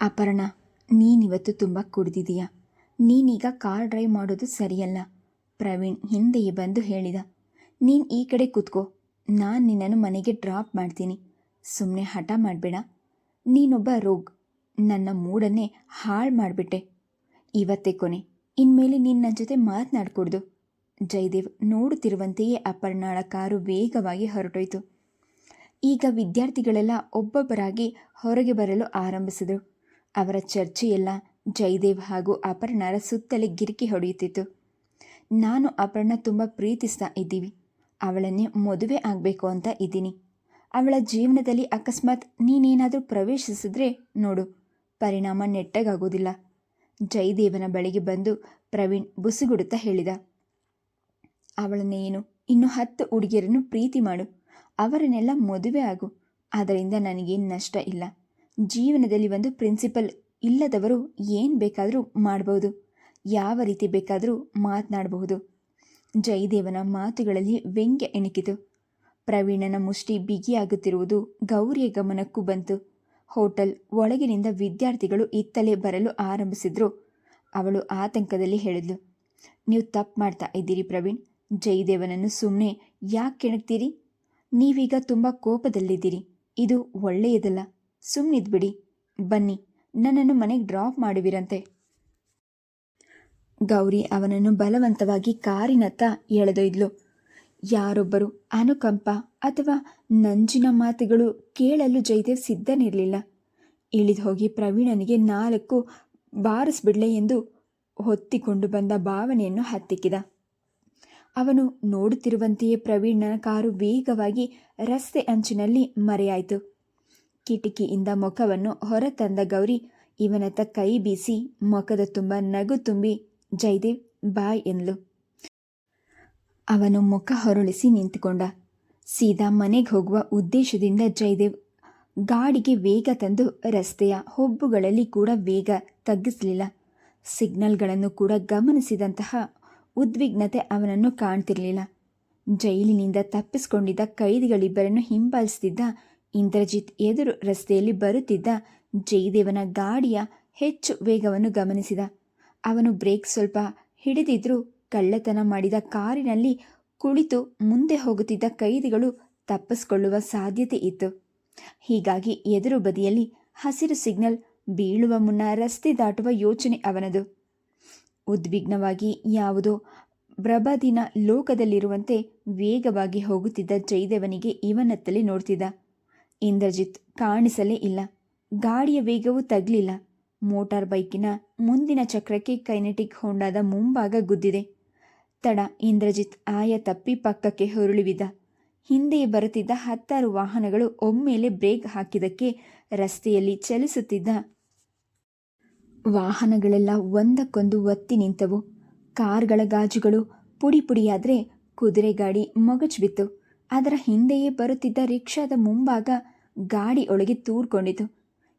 ಅಪರ್ಣ, ನೀನಿವತ್ತು ತುಂಬ ಕುಡಿದಿದೀಯ. ನೀನೀಗ car drive ಮಾಡೋದು ಸರಿಯಲ್ಲ. ಪ್ರವೀಣ್ ಹಿಂದೆಯೇ ಬಂದು ಹೇಳಿದ. ನೀನು ಈ ಕಡೆ ಕೂತ್ಕೋ. ನಾನು ನಿನ್ನನ್ನು ಮನೆಗೆ ಡ್ರಾಪ್ ಮಾಡ್ತೀನಿ. ಸುಮ್ಮನೆ ಹಠ ಮಾಡಬೇಡ. ನೀನೊಬ್ಬ ರೋಗ್. ನನ್ನ ಮೂಡನ್ನೇ ಹಾಳು ಮಾಡಿಬಿಟ್ಟೆ. ಇವತ್ತೇ ಕೊನೆ. ಇನ್ಮೇಲೆ ನೀನು ನನ್ನ ಜೊತೆ ಮಾತನಾಡ್ಕೊಡ್ದು. ಜಯದೇವ್ ನೋಡುತ್ತಿರುವಂತೆಯೇ ಅಪರ್ಣಾಳ ಕಾರು ವೇಗವಾಗಿ ಹೊರಟೋಯ್ತು. ಈಗ ವಿದ್ಯಾರ್ಥಿಗಳೆಲ್ಲ ಒಬ್ಬೊಬ್ಬರಾಗಿ ಹೊರಗೆ ಬರಲು ಆರಂಭಿಸಿದರು. ಅವರ ಚರ್ಚೆಯೆಲ್ಲ ಜಯದೇವ್ ಹಾಗೂ ಅಪರ್ಣರ ಸುತ್ತಲೇ ಗಿರಿಕಿ ಹೊಡೆಯುತ್ತಿತ್ತು. ನಾನು ಅಪರ್ಣ ತುಂಬ ಪ್ರೀತಿಸ್ತಾ ಇದ್ದೀವಿ. ಅವಳನ್ನೇ ಮದುವೆ ಆಗಬೇಕು ಅಂತ ಇದ್ದೀನಿ. ಅವಳ ಜೀವನದಲ್ಲಿ ಅಕಸ್ಮಾತ್ ನೀನೇನಾದರೂ ಪ್ರವೇಶಿಸಿದ್ರೆ ನೋಡು. ಪರಿಣಾಮ ನೆಟ್ಟಗಾಗೋದಿಲ್ಲ ಜಯದೇವನ ಬಳಿಗೆ ಬಂದು ಪ್ರವೀಣ್ ಬುಸುಗುಡುತ್ತಾ ಹೇಳಿದ. ಅವಳನ್ನೇನು ಇನ್ನು ಹತ್ತು ಹುಡುಗಿಯರನ್ನು ಪ್ರೀತಿ ಮಾಡು. ಅವರನ್ನೆಲ್ಲ ಮದುವೆ ಆಗು. ಅದರಿಂದ ನನಗೇನು ನಷ್ಟ ಇಲ್ಲ. ಜೀವನದಲ್ಲಿ ಒಂದು ಪ್ರಿನ್ಸಿಪಲ್ ಇಲ್ಲದವರು ಏನು ಬೇಕಾದರೂ ಮಾಡಬಹುದು ಯಾವ ರೀತಿ ಬೇಕಾದರೂ ಮಾತನಾಡಬಹುದು ಜಯದೇವನ ಮಾತುಗಳಲ್ಲಿ ವ್ಯಂಗ್ಯ ಎಣಿಕಿತು. ಪ್ರವೀಣನ ಮುಷ್ಟಿ ಬಿಗಿಯಾಗುತ್ತಿರುವುದು ಗೌರಿಯ ಗಮನಕ್ಕೂ ಬಂತು. ಹೋಟೆಲ್ ಒಳಗಿನಿಂದ ವಿದ್ಯಾರ್ಥಿಗಳು ಇತ್ತಲೇ ಬರಲು ಆರಂಭಿಸಿದ್ರು. ಅವಳು ಆತಂಕದಲ್ಲಿ ಹೇಳಿದ್ಲು, ನೀವು ತಪ್ಪು ಮಾಡ್ತಾ ಇದ್ದೀರಿ ಪ್ರವೀಣ್. ಜಯದೇವನನ್ನು ಸುಮ್ಮನೆ ಯಾಕೆ ಕೆಣಕ್ತೀರಿ ನೀವೀಗ ತುಂಬ ಕೋಪದಲ್ಲಿದ್ದೀರಿ. ಇದು ಒಳ್ಳೆಯದಲ್ಲ. ಸುಮ್ಮನಿದ್ಬಿಡಿ ಬನ್ನಿ, ನನ್ನನ್ನು ಮನೆಗೆ ಡ್ರಾಪ್ ಮಾಡುವಿರಂತೆ. ಗೌರಿ ಅವನನ್ನು ಬಲವಂತವಾಗಿ ಕಾರಿನತ್ತ ಎಳೆದೊಯ್ದ್ಲು. ಯಾರೊಬ್ಬರು ಅನುಕಂಪ ಅಥವಾ ನಂಜಿನ ಮಾತುಗಳು ಕೇಳಲು ಜಯದೇವ್ ಸಿದ್ಧನಿರಲಿಲ್ಲ. ಇಳಿದು ಹೋಗಿ ಪ್ರವೀಣನಿಗೆ ನಾಲ್ಕು ಬಾರಿಸ್ಬಿಡ್ಲೆ ಎಂದು ಹೊತ್ತಿಕೊಂಡು ಬಂದ ಭಾವನೆಯನ್ನು ಹತ್ತಿಕ್ಕಿದ. ಅವನು ನೋಡುತ್ತಿರುವಂತೆಯೇ ಪ್ರವೀಣನ ಕಾರು ವೇಗವಾಗಿ ರಸ್ತೆ ಅಂಚಿನಲ್ಲಿ ಮರೆಯಾಯಿತು. ಕಿಟಕಿಯಿಂದ ಮುಖವನ್ನು ಹೊರತಂದ ಗೌರಿ ಇವನತ್ತ ಕೈ ಬೀಸಿ, ಮುಖದ ತುಂಬ ನಗು ತುಂಬಿ ಜೈದೇವ್ ಬಾಯ್ ಎಂದ್ಲು. ಅವನು ಮುಖ ಹೊರಳಿಸಿ ನಿಂತುಕೊಂಡ. ಸೀದಾ ಮನೆಗೆ ಹೋಗುವ ಉದ್ದೇಶದಿಂದ ಜೈದೇವ್ ಗಾಡಿಗೆ ವೇಗ ತಂದು ರಸ್ತೆಯ ಹೊಬ್ಬುಗಳಲ್ಲಿ ಕೂಡ ವೇಗ ತಗ್ಗಿಸಲಿಲ್ಲ. ಸಿಗ್ನಲ್ಗಳನ್ನು ಕೂಡ ಗಮನಿಸಿದಂತಹ ಉದ್ವಿಗ್ನತೆ ಅವನನ್ನು ಕಾಣ್ತಿರಲಿಲ್ಲ. ಜೈಲಿನಿಂದ ತಪ್ಪಿಸಿಕೊಂಡಿದ್ದ ಕೈದಿಗಳಿಬ್ಬರನ್ನು ಹಿಂಬಾಲಿಸುತ್ತಿದ್ದ ಇಂದ್ರಜಿತ್ ಎದುರು ರಸ್ತೆಯಲ್ಲಿ ಬರುತ್ತಿದ್ದ ಜಯದೇವನ ಗಾಡಿಯ ಹೆಚ್ಚು ವೇಗವನ್ನು ಗಮನಿಸಿದ. ಅವನು ಬ್ರೇಕ್ ಸ್ವಲ್ಪ ಹಿಡಿದಿದ್ರೂ ಕಳ್ಳತನ ಮಾಡಿದ ಕಾರಿನಲ್ಲಿ ಕುಳಿತು ಮುಂದೆ ಹೋಗುತ್ತಿದ್ದ ಕೈದಿಗಳು ತಪ್ಪಿಸಿಕೊಳ್ಳುವ ಸಾಧ್ಯತೆ ಇತ್ತು. ಹೀಗಾಗಿ ಎದುರು ಬದಿಯಲ್ಲಿ ಹಸಿರು ಸಿಗ್ನಲ್ ಬೀಳುವ ಮುನ್ನ ರಸ್ತೆ ದಾಟುವ ಯೋಚನೆ ಅವನದು. ಉದ್ವಿಗ್ನವಾಗಿ ಯಾವುದೋ ಪ್ರಬದಿನ ಲೋಕದಲ್ಲಿರುವಂತೆ ವೇಗವಾಗಿ ಹೋಗುತ್ತಿದ್ದ ಜಯದೇವನಿಗೆ ಇವನತ್ತಲೇ ನೋಡ್ತಿದ್ದ. ಇಂದ್ರಜಿತ್ ಕಾಣಿಸಲೇ ಇಲ್ಲ. ಗಾಡಿಯ ವೇಗವೂ ತಗ್ಲಿಲ್ಲ. ಮೋಟಾರ್ ಬೈಕಿನ ಮುಂದಿನ ಚಕ್ರಕ್ಕೆ ಕೈನೆಟಿಕ್ ಹೊಂಡಾದ ಮುಂಭಾಗ ಗುದ್ದಿದೆ. ತಡ, ಇಂದ್ರಜಿತ್ ಆಯ ತಪ್ಪಿ ಪಕ್ಕಕ್ಕೆ ಹೊರಳುವಿದ ಹಿಂದೆಯೇ ಬರುತ್ತಿದ್ದ ಹತ್ತಾರು ವಾಹನಗಳು ಒಮ್ಮೆಲೆ ಬ್ರೇಕ್ ಹಾಕಿದಕ್ಕೆ ರಸ್ತೆಯಲ್ಲಿ ಚಲಿಸುತ್ತಿದ್ದ. ವಾಹನಗಳೆಲ್ಲ ಒಂದಕ್ಕೊಂದು ಒತ್ತಿ ನಿಂತವು. ಕಾರ್ಗಳ ಗಾಜುಗಳು ಪುಡಿ ಪುಡಿಯಾದರೆ ಕುದುರೆ ಗಾಡಿ ಮೊಗಚು ಅದರ ಹಿಂದೆಯೇ ಬರುತ್ತಿದ್ದ ರಿಕ್ಷಾದ ಮುಂಭಾಗ ಗಾಡಿ ಒಳಗೆ ತೂರ್ಕೊಂಡಿತು.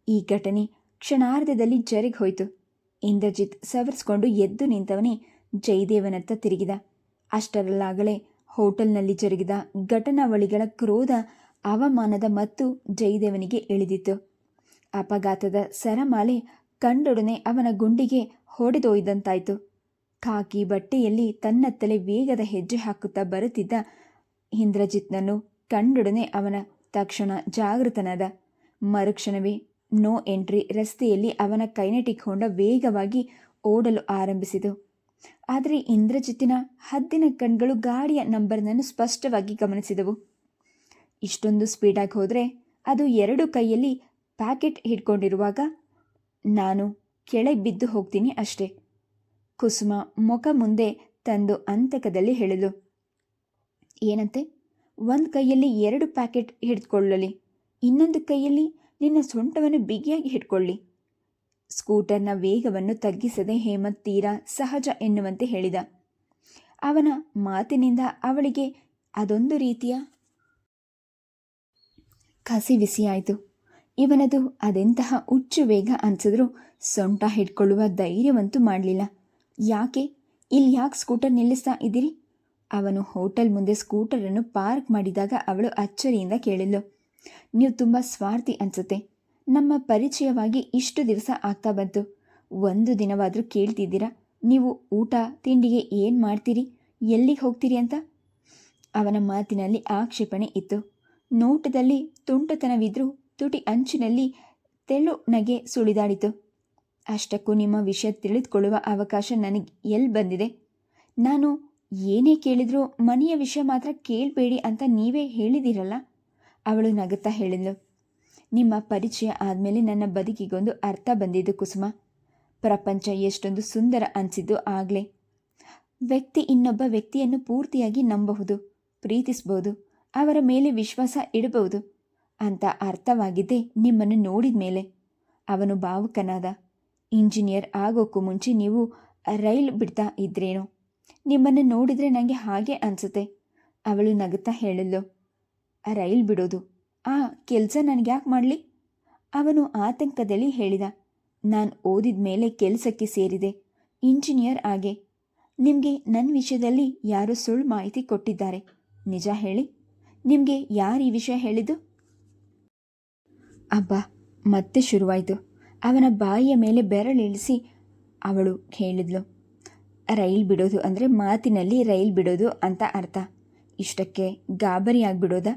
ಈ ಘಟನೆ ಕ್ಷಣಾರ್ಧದಲ್ಲಿ ಜರಿಗೆ ಹೋಯಿತು. ಇಂದ್ರಜಿತ್ ಸವರಿಸ್ಕೊಂಡು ಎದ್ದು ನಿಂತವನೇ ಜಯದೇವನತ್ತ ತಿರುಗಿದ. ಅಷ್ಟರಲ್ಲಾಗಲೇ ಹೋಟೆಲ್ನಲ್ಲಿ ಜರುಗಿದ ಘಟನಾವಳಿಗಳ ಕ್ರೋಧ, ಅವಮಾನದ ಮತ್ತು ಜಯದೇವನಿಗೆ ಇಳಿದಿತ್ತು. ಅಪಘಾತದ ಸರಮಾಲೆ ಕಂಡೊಡನೆ ಅವನ ಗುಂಡಿಗೆ ಹೊಡೆದೊಯ್ದಂತಾಯಿತು. ಖಾಕಿ ಬಟ್ಟೆಯಲ್ಲಿ ತನ್ನತ್ತಲೇ ವೇಗದ ಹೆಜ್ಜೆ ಹಾಕುತ್ತಾ ಬರುತ್ತಿದ್ದ ಇಂದ್ರಜಿತ್ನನ್ನು ಕಂಡೊಡನೆ ಅವನ ತಕ್ಷಣ ಜಾಗೃತನಾದ. ಮರುಕ್ಷಣವೇ ನೋ ಎಂಟ್ರಿ ರಸ್ತೆಯಲ್ಲಿ ಅವನ ಕೈನೆಟಿಕ್ ಹೊಂಡ ವೇಗವಾಗಿ ಓಡಲು ಆರಂಭಿಸಿತು. ಆದರೆ ಇಂದ್ರಜಿತ್ತಿನ ಹದ್ದಿನ ಕಣ್ಗಳು ಗಾಡಿಯ ನಂಬರ್ನನ್ನು ಸ್ಪಷ್ಟವಾಗಿ ಗಮನಿಸಿದವು. ಇಷ್ಟೊಂದು ಸ್ಪೀಡಾಗಿ ಹೋದರೆ ಅದು ಎರಡು ಕೈಯಲ್ಲಿ ಪ್ಯಾಕೆಟ್ ಹಿಡ್ಕೊಂಡಿರುವಾಗ ನಾನು ಕೆಳಗೆ ಬಿದ್ದು ಹೋಗ್ತೀನಿ ಅಷ್ಟೇ. ಕುಸುಮ ಮುಖ ಮುಂದೆ ತಂದು ಅಂತಕದಲ್ಲಿ ಹೇಳಿದು ಏನಂತೆ? ಒಂದು ಕೈಯಲ್ಲಿ ಎರಡು ಪ್ಯಾಕೆಟ್ ಹಿಡಿದುಕೊಳ್ಳಲಿ ಇನ್ನೊಂದು ಕೈಯಲ್ಲಿ ನಿನ್ನ ಸೊಂಟವನ್ನು ಬಿಗಿಯಾಗಿ ಹಿಡ್ಕೊಳ್ಳಿ. ಸ್ಕೂಟರ್ನ ವೇಗವನ್ನು ತಗ್ಗಿಸದೆ ಹೇಮಂತ್ ತೀರಾ ಸಹಜ ಎನ್ನುವಂತೆ ಹೇಳಿದ. ಅವನ ಮಾತಿನಿಂದ ಅವಳಿಗೆ ಅದೊಂದು ರೀತಿಯ ಕಸಿವಿಸಿಯಾಯಿತು ಇವನದು ಅದೆಂತಹ ಹುಚ್ಚು ವೇಗ ಅನ್ಸಿದ್ರೂ ಸೊಂಟ ಹಿಡ್ಕೊಳ್ಳುವ ಧೈರ್ಯವಂತೂ ಮಾಡಲಿಲ್ಲ. ಯಾಕೆ? ಇಲ್ಲಿ ಯಾಕೆ ಸ್ಕೂಟರ್ ನಿಲ್ಲಿಸ್ತಾ ಇದ್ದೀರಿ? ಅವನು ಹೋಟೆಲ್ ಮುಂದೆ ಸ್ಕೂಟರನ್ನು ಪಾರ್ಕ್ ಮಾಡಿದಾಗ ಅವಳು ಅಚ್ಚರಿಯಿಂದ ಕೇಳಿದ್ಲು. ನೀವು ತುಂಬ ಸ್ವಾರ್ಥಿ ಅನ್ಸುತ್ತೆ. ನಮ್ಮ ಪರಿಚಯವಾಗಿ ಇಷ್ಟು ದಿವಸ ಆಗ್ತಾ ಬಂತು. ಒಂದು ದಿನವಾದರೂ ಕೇಳ್ತಿದ್ದೀರಾ? ನೀವು ಊಟ, ತಿಂಡಿಗೆ ಏನು ಮಾಡ್ತೀರಿ? ಎಲ್ಲಿಗೆ ಹೋಗ್ತೀರಿ ಅಂತ? ಅವನ ಮಾತಿನಲ್ಲಿ ಆಕ್ಷೇಪಣೆ ಇತ್ತು. ನೋಟದಲ್ಲಿ ತುಂಟತನವಿದ್ರೂ ತುಟಿ ಅಂಚಿನಲ್ಲಿ ತೆಳು ನಗೆ ಸುಳಿದಾಡಿತು. ಅಷ್ಟಕ್ಕೂ ನಿಮ್ಮ ವಿಷಯ ತಿಳಿದುಕೊಳ್ಳುವ ಅವಕಾಶ ನನಗೆ ಎಲ್ಲಿ ಬಂದಿದೆ? ನಾನು ಏನೇ ಕೇಳಿದ್ರೂ ಮನೆಯ ವಿಷಯ ಮಾತ್ರ ಕೇಳಬೇಡಿ ಅಂತ ನೀವೇ ಹೇಳಿದಿರಲ್ಲ? ಅವಳು ನಗುತ್ತಾ ಹೇಳಿದ್ಲು. ನಿಮ್ಮ ಪರಿಚಯ ಆದಮೇಲೆ ನನ್ನ ಬದುಕಿಗೊಂದು ಅರ್ಥ ಬಂದಿದ್ದು ಕುಸುಮ. ಪ್ರಪಂಚ ಎಷ್ಟೊಂದು ಸುಂದರ ಅನಿಸಿದ್ದು ಆಗಲೇ. ವ್ಯಕ್ತಿ ಇನ್ನೊಬ್ಬ ವ್ಯಕ್ತಿಯನ್ನು ಪೂರ್ತಿಯಾಗಿ ನಂಬಬಹುದು ಪ್ರೀತಿಸಬಹುದು ಅವರ ಮೇಲೆ ವಿಶ್ವಾಸ ಇಡಬಹುದು ಅಂತ ಅರ್ಥವಾಗಿದ್ದೇ ನಿಮ್ಮನ್ನು ನೋಡಿದ ಮೇಲೆ. ಅವನು ಭಾವುಕನಾದ. ಇಂಜಿನಿಯರ್ ಆಗೋಕ್ಕೂ ಮುಂಚೆ ನೀವು ರೈಲ್ ಬಿಡ್ತಾ ಇದ್ರೇನೋ? ನಿಮ್ಮನ್ನು ನೋಡಿದರೆ ನನಗೆ ಹಾಗೆ ಅನಿಸುತ್ತೆ. ಅವಳು ನಗುತ್ತಾ ಹೇಳಿದ್ಲು ರೈಲ್ ಬಿಡೋದು. ಆ ಕೆಲಸ ನನಗೆ ಯಾಕೆ ಮಾಡಲಿ? ಅವನು ಆತಂಕದಲ್ಲಿ ಹೇಳಿದ, ನಾನು ಓದಿದ ಮೇಲೆ ಕೆಲಸಕ್ಕೆ ಸೇರಿದೆ. ಇಂಜಿನಿಯರ್ ಆಗೆ. ನಿಮಗೆ ನನ್ನ ವಿಷಯದಲ್ಲಿ ಯಾರೋ ಸುಳ್ಳು ಮಾಹಿತಿ ಕೊಟ್ಟಿದ್ದಾರೆ. ನಿಜ ಹೇಳಿ. ನಿಮಗೆ ಯಾರು ಈ ವಿಷಯ ಹೇಳಿದ್ದು? ಅಬ್ಬಾ, ಮತ್ತೆ ಶುರುವಾಯಿತು. ಅವನ ಬಾಯಿಯ ಮೇಲೆ ಬೆರಳಿಳಿಸಿ ಅವಳು ಹೇಳಿದ್ಲು. ರೈಲ್ ಬಿಡೋದು ಅಂದರೆ ಮಾತಿನಲ್ಲಿ ರೈಲ್ ಬಿಡೋದು ಅಂತ ಅರ್ಥ. ಇಷ್ಟಕ್ಕೆ ಗಾಬರಿಯಾಗ್ಬಿಡೋದ?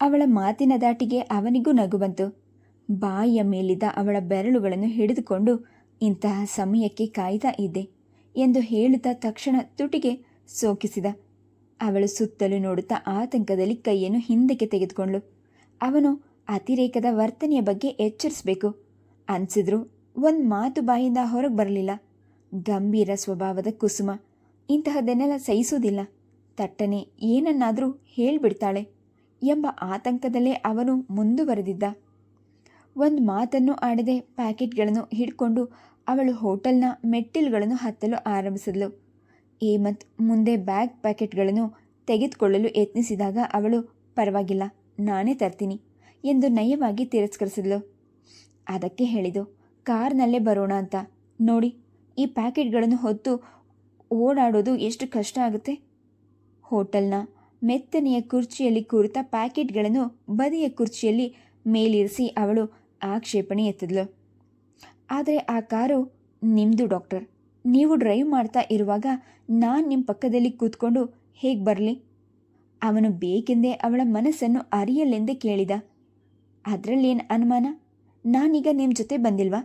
ಅವಳ ಮಾತಿನ ದಾಟಿಗೆ ಅವನಿಗೂ ನಗು ಬಂತು. ಬಾಯಿಯ ಮೇಲಿದ್ದ ಅವಳ ಬೆರಳುಗಳನ್ನು ಹಿಡಿದುಕೊಂಡು ಇಂತಹ ಸಮಯಕ್ಕೆ ಕಾಯ್ತಾ ಇದ್ದೆ ಎಂದು ಹೇಳುತ್ತಾ ತಕ್ಷಣ ತುಟಿಗೆ ಸೋಕಿಸಿದ. ಅವಳು ಸುತ್ತಲೂ ನೋಡುತ್ತಾ ಆತಂಕದಲ್ಲಿ ಕೈಯನ್ನು ಹಿಂದಕ್ಕೆ ತೆಗೆದುಕೊಂಡ್ಳು. ಅವನು ಅತಿರೇಕದ ವರ್ತನೆಯ ಬಗ್ಗೆ ಎಚ್ಚರಿಸಬೇಕು. ಅನ್ಸಿದ್ರು ಒಂದು ಮಾತು ಬಾಯಿಂದ ಹೊರಗೆ ಬರಲಿಲ್ಲ. ಗಂಭೀರ ಸ್ವಭಾವದ ಕುಸುಮ. ಇಂತಹದನ್ನೆಲ್ಲ ಸಹಿಸುವುದಿಲ್ಲ ತಟ್ಟನೆ ಏನನ್ನಾದರೂ ಹೇಳ್ಬಿಡ್ತಾಳೆ ಎಂಬ ಆತಂಕದಲ್ಲೇ ಅವನು ಮುಂದುವರೆದಿದ್ದ. ಒಂದು ಮಾತನ್ನು ಆಡದೆ ಪ್ಯಾಕೆಟ್ಗಳನ್ನು ಹಿಡ್ಕೊಂಡು ಅವಳು ಹೋಟೆಲ್ನ ಮೆಟ್ಟಿಲುಗಳನ್ನು ಹತ್ತಲು ಆರಂಭಿಸಿದಳು ಏಮತ್ ಮುಂದೆ ಬ್ಯಾಗ್ ಪ್ಯಾಕೆಟ್ಗಳನ್ನು ತೆಗೆದುಕೊಳ್ಳಲು ಯತ್ನಿಸಿದಾಗ ಅವಳು, ಪರವಾಗಿಲ್ಲ, ನಾನೇ ತರ್ತೀನಿ ಎಂದು ನಯವಾಗಿ ತಿರಸ್ಕರಿಸಿದಳು ಅದಕ್ಕೆ ಹೇಳಿದು ಕಾರ್ನಲ್ಲೇ ಬರೋಣ ಅಂತ. ನೋಡಿ ಈ ಪ್ಯಾಕೆಟ್ಗಳನ್ನು ಹೊತ್ತು ಓಡಾಡೋದು ಎಷ್ಟು ಕಷ್ಟ ಆಗುತ್ತೆ? ಹೋಟೆಲ್ನ ಮೆತ್ತನೆಯ ಕುರ್ಚಿಯಲ್ಲಿ ಕುರಿತ ಪ್ಯಾಕೆಟ್ಗಳನ್ನು ಬದಿಯ ಕುರ್ಚಿಯಲ್ಲಿ ಮೇಲಿರಿಸಿ ಅವಳು ಆಕ್ಷೇಪಣೆ ಎತ್ತಿದ್ಲು ಆದರೆ ಆ ಕಾರು ನಿಮ್ಮದು ಡಾಕ್ಟರ್. ನೀವು ಡ್ರೈವ್ ಮಾಡ್ತಾ ಇರುವಾಗ ನಾನು ನಿಮ್ಮ ಪಕ್ಕದಲ್ಲಿ ಕೂತ್ಕೊಂಡು ಹೇಗೆ ಬರಲಿ? ಅವನು ಬೇಕೆಂದೇ ಅವಳ ಮನಸ್ಸನ್ನು ಅರಿಯಲೆಂದೇ ಕೇಳಿದ. ಅದರಲ್ಲೇನು ಅನುಮಾನ? ನಾನೀಗ ನಿಮ್ಮ ಜೊತೆ ಬಂದಿಲ್ವಾ?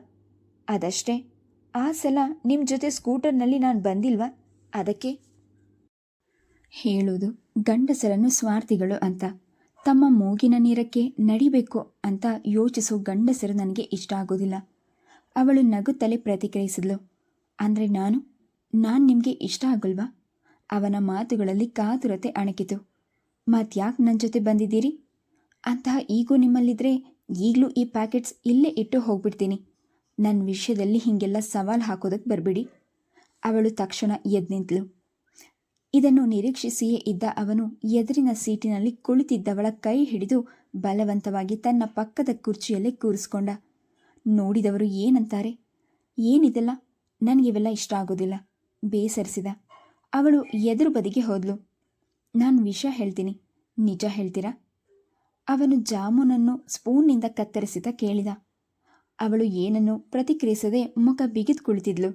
ಅದಷ್ಟೇ. ಆ ಸಲ ನಿಮ್ಮ ಜೊತೆ ಸ್ಕೂಟರ್ನಲ್ಲಿ ನಾನು ಬಂದಿಲ್ವಾ? ಅದಕ್ಕೆ? ಹೇಳುವುದು ಗಂಡಸರನ್ನು ಸ್ವಾರ್ಥಿಗಳು ಅಂತ. ತಮ್ಮ ಮೂಗಿನ ನೀರಕ್ಕೆ ನಡಿಬೇಕು ಅಂತ ಯೋಚಿಸೋ ಗಂಡಸರು ನನಗೆ ಇಷ್ಟ ಆಗೋದಿಲ್ಲ. ಅವಳು ನಗುತ್ತಲೇ ಪ್ರತಿಕ್ರಿಯಿಸಿದ್ಲು. ಅಂದರೆ ನಾನು? ನಾನು ನಿಮಗೆ ಇಷ್ಟ ಆಗಲ್ವಾ? ಅವನ ಮಾತುಗಳಲ್ಲಿ ಕಾತುರತೆ ಅಣಕಿತು. ಮತ್ಯಾಕೆ ನನ್ನ ಜೊತೆ ಬಂದಿದ್ದೀರಿ? ಅಂತಹ ಈಗೂ ನಿಮ್ಮಲ್ಲಿದ್ದರೆ ಈಗಲೂ ಈ ಪ್ಯಾಕೆಟ್ಸ್ ಇಲ್ಲೇ ಇಟ್ಟು ಹೋಗ್ಬಿಡ್ತೀನಿ. ನನ್ನ ವಿಷಯದಲ್ಲಿ ಹೀಗೆಲ್ಲ ಸವಾಲು ಹಾಕೋದಕ್ಕೆ ಬರಬೇಡಿ. ಅವಳು ತಕ್ಷಣ ಎದ್ದು ನಿಂತಳು ಇದನ್ನು ನಿರೀಕ್ಷಿಸಿಯೇ ಇದ್ದ ಅವನು ಎದುರಿನ ಸೀಟಿನಲ್ಲಿ ಕುಳಿತಿದ್ದವಳ ಕೈ ಹಿಡಿದು ಬಲವಂತವಾಗಿ ತನ್ನ ಪಕ್ಕದ ಕುರ್ಚಿಯಲ್ಲೇ ಕೂರಿಸ್ಕೊಂಡ. ನೋಡಿದವರು ಏನಂತಾರೆ? ಏನಿದೆಲ್ಲ? ನನಗಿವೆಲ್ಲ ಇಷ್ಟ ಆಗೋದಿಲ್ಲ. ಬೇಸರಿಸಿದ. ಅವಳು ಎದುರು ಬದಿಗೆ ಹೋದ್ಲು. ನಾನು ವಿಷಯ ಹೇಳ್ತೀನಿ. ನಿಜ ಹೇಳ್ತೀರಾ? ಅವನು ಜಾಮೂನನ್ನು ಸ್ಪೂನ್ನಿಂದ ಕತ್ತರಿಸಿದ ಕೇಳಿದ. ಅವಳು ಏನನ್ನು ಪ್ರತಿಕ್ರಿಯಿಸದೆ ಮುಖ ಬಿಗಿದು ಕುಳಿತಿದ್ಲು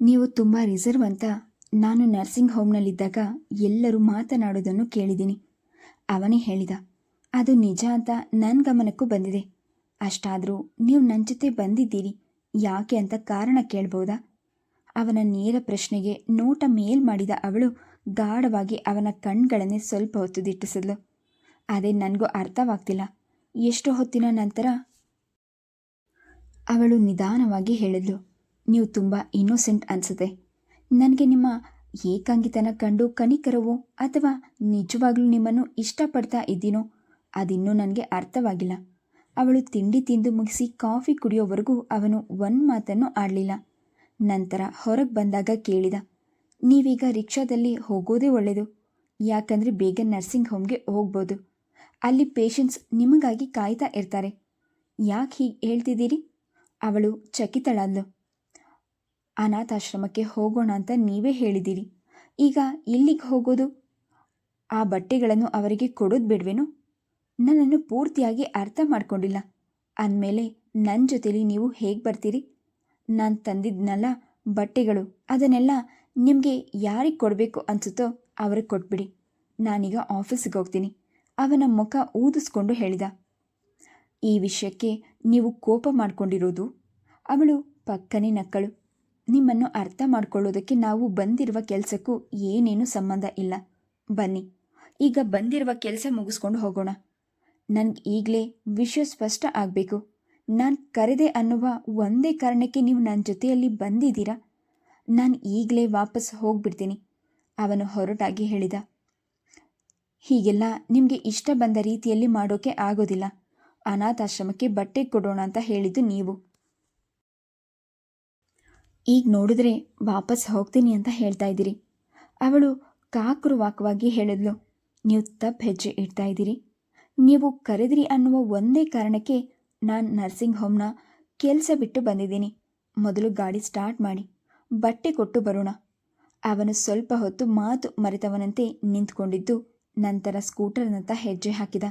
ನೀವು ತುಂಬ ರಿಸರ್ವ್ ಅಂತ ನಾನು ನರ್ಸಿಂಗ್ ಹೋಮ್ನಲ್ಲಿದ್ದಾಗ ಎಲ್ಲರೂ ಮಾತನಾಡೋದನ್ನು ಕೇಳಿದ್ದೀನಿ. ಅವನೇ ಹೇಳಿದ, ಅದು ನಿಜ ಅಂತ ನನ್ನ ಗಮನಕ್ಕೂ ಬಂದಿದೆ. ಅಷ್ಟಾದರೂ ನೀವು ನನ್ನ ಜೊತೆ ಬಂದಿದ್ದೀರಿ. ಯಾಕೆ ಅಂತ ಕಾರಣ ಕೇಳ್ಬೋದಾ? ಅವನ ನೇರ ಪ್ರಶ್ನೆಗೆ ನೋಟ ಮೇಲ್ ಮಾಡಿದ ಅವಳು ಗಾಢವಾಗಿ ಅವನ ಕಣ್ಗಳನ್ನೇ ಸ್ವಲ್ಪ ಹೊತ್ತು ದಿಟ್ಟಿಸಿದ್ಲು ಅದೇ ನನಗೂ ಅರ್ಥವಾಗ್ತಿಲ್ಲ. ಎಷ್ಟು ಹೊತ್ತಿನ ನಂತರ ಅವಳು ನಿಧಾನವಾಗಿ ಹೇಳಿದ್ಲು, ನೀವು ತುಂಬ ಇನ್ನೋಸೆಂಟ್ ಅನ್ಸುತ್ತೆ. ನನಗೆ ನಿಮ್ಮ ಏಕಾಂಗಿತನ ಕಂಡು ಕನಿಕರವೋ ಅಥವಾ ನಿಜವಾಗ್ಲೂ ನಿಮ್ಮನ್ನು ಇಷ್ಟಪಡ್ತಾ ಇದ್ದೀನೋ ಅದಿನ್ನೂ ನನಗೆ ಅರ್ಥವಾಗಿಲ್ಲ. ಅವಳು ತಿಂಡಿ ತಿಂದು ಮುಗಿಸಿ ಕಾಫಿ ಕುಡಿಯೋವರೆಗೂ ಅವನು ಒಂದು ಮಾತನ್ನು ಆಡಲಿಲ್ಲ. ನಂತರ ಹೊರಗೆ ಬಂದಾಗ ಕೇಳಿದ, ನೀವೀಗ ರಿಕ್ಷಾದಲ್ಲಿ ಹೋಗೋದೇ ಒಳ್ಳೆಯದು ಯಾಕಂದರೆ ಬೇಗ ನರ್ಸಿಂಗ್ ಹೋಮ್ಗೆ ಹೋಗ್ಬೋದು. ಅಲ್ಲಿ ಪೇಷಂಟ್ಸ್ ನಿಮಗಾಗಿ ಕಾಯ್ತಾ ಇರ್ತಾರೆ. ಯಾಕೆ ಹೀಗೆ ಹೇಳ್ತಿದ್ದೀರಿ? ಅವಳು ಚಕಿತಳಾದ್ಲು. ಅನಾಥಾಶ್ರಮಕ್ಕೆ ಹೋಗೋಣ ಅಂತ ನೀವೇ ಹೇಳಿದ್ದೀರಿ. ಈಗ ಎಲ್ಲಿಗೆ ಹೋಗೋದು? ಆ ಬಟ್ಟೆಗಳನ್ನು ಅವರಿಗೆ ಕೊಡೋದು ಬಿಡ್ವೇನು? ನನ್ನನ್ನು ಪೂರ್ತಿಯಾಗಿ ಅರ್ಥ ಮಾಡಿಕೊಂಡಿಲ್ಲ. ಅಂದಮೇಲೆ ನನ್ನ ಜೊತೆಲಿ ನೀವು ಹೇಗೆ ಬರ್ತೀರಿ? ನಾನು ತಂದಿದ್ನಲ್ಲ ಬಟ್ಟೆಗಳು, ಅದನ್ನೆಲ್ಲ ನಿಮಗೆ ಯಾರಿಗೆ ಕೊಡಬೇಕು ಅನಿಸುತ್ತೋ ಅವ್ರಿಗೆ ಕೊಟ್ಬಿಡಿ. ನಾನೀಗ ಆಫೀಸಿಗೆ ಹೋಗ್ತೀನಿ. ಅವನ ಮುಖ ಊದಿಸ್ಕೊಂಡು ಹೇಳಿದ. ಈ ವಿಷಯಕ್ಕೆ ನೀವು ಕೋಪ ಮಾಡಿಕೊಂಡಿರೋದು? ಅವಳು ಪಕ್ಕನೆ ನಕ್ಕಳು. ನಿಮ್ಮನ್ನು ಅರ್ಥ ಮಾಡಿಕೊಳ್ಳೋದಕ್ಕೆ ನಾವು ಬಂದಿರುವ ಕೆಲಸಕ್ಕೂ ಏನೇನು ಸಂಬಂಧ ಇಲ್ಲ. ಬನ್ನಿ, ಈಗ ಬಂದಿರುವ ಕೆಲಸ ಮುಗಿಸ್ಕೊಂಡು ಹೋಗೋಣ. ನನಗೆ ಈಗಲೇ ವಿಷಯ ಸ್ಪಷ್ಟ ಆಗಬೇಕು. ನಾನು ಕರೆದೆ ಅನ್ನುವ ಒಂದೇ ಕಾರಣಕ್ಕೆ ನೀವು ನನ್ನ ಜೊತೆಯಲ್ಲಿ ಬಂದಿದ್ದೀರಾ? ನಾನು ಈಗಲೇ ವಾಪಸ್ ಹೋಗ್ಬಿಡ್ತೀನಿ, ಅವನು ಹೊರಟಾಗಿ ಹೇಳಿದ. ಹೀಗೆಲ್ಲ ನಿಮಗೆ ಇಷ್ಟ ಬಂದ ರೀತಿಯಲ್ಲಿ ಮಾಡೋಕೆ ಆಗೋದಿಲ್ಲ. ಅನಾಥಾಶ್ರಮಕ್ಕೆ ಬಟ್ಟೆ ಕೊಡೋಣ ಅಂತ ಹೇಳಿದ್ದು ನೀವು. ಈಗ ನೋಡಿದ್ರೆ ವಾಪಸ್ ಹೋಗ್ತೀನಿ ಅಂತ ಹೇಳ್ತಾ ಇದ್ದೀರಿ. ಅವಳು ಕಾಕುರುವಾಕವಾಗಿ ಹೇಳಿದ್ಲು, ನೀವು ತಪ್ಪು ಹೆಜ್ಜೆ ಇಡ್ತಾ ಇದ್ದೀರಿ. ನೀವು ಕರೆದ್ರಿ ಅನ್ನುವ ಒಂದೇ ಕಾರಣಕ್ಕೆ ನಾನು ನರ್ಸಿಂಗ್ ಹೋಮ್ನ ಕೆಲಸ ಬಿಟ್ಟು ಬಂದಿದ್ದೀನಿ. ಮೊದಲು ಗಾಡಿ ಸ್ಟಾರ್ಟ್ ಮಾಡಿ, ಬಟ್ಟೆ ಕೊಟ್ಟು ಬರೋಣ. ಅವನು ಸ್ವಲ್ಪ ಹೊತ್ತು ಮಾತು ಮರೆತವನಂತೆ ನಿಂತ್ಕೊಂಡಿದ್ದು, ನಂತರ ಸ್ಕೂಟರ್ನತ್ತ ಹೆಜ್ಜೆ ಹಾಕಿದ.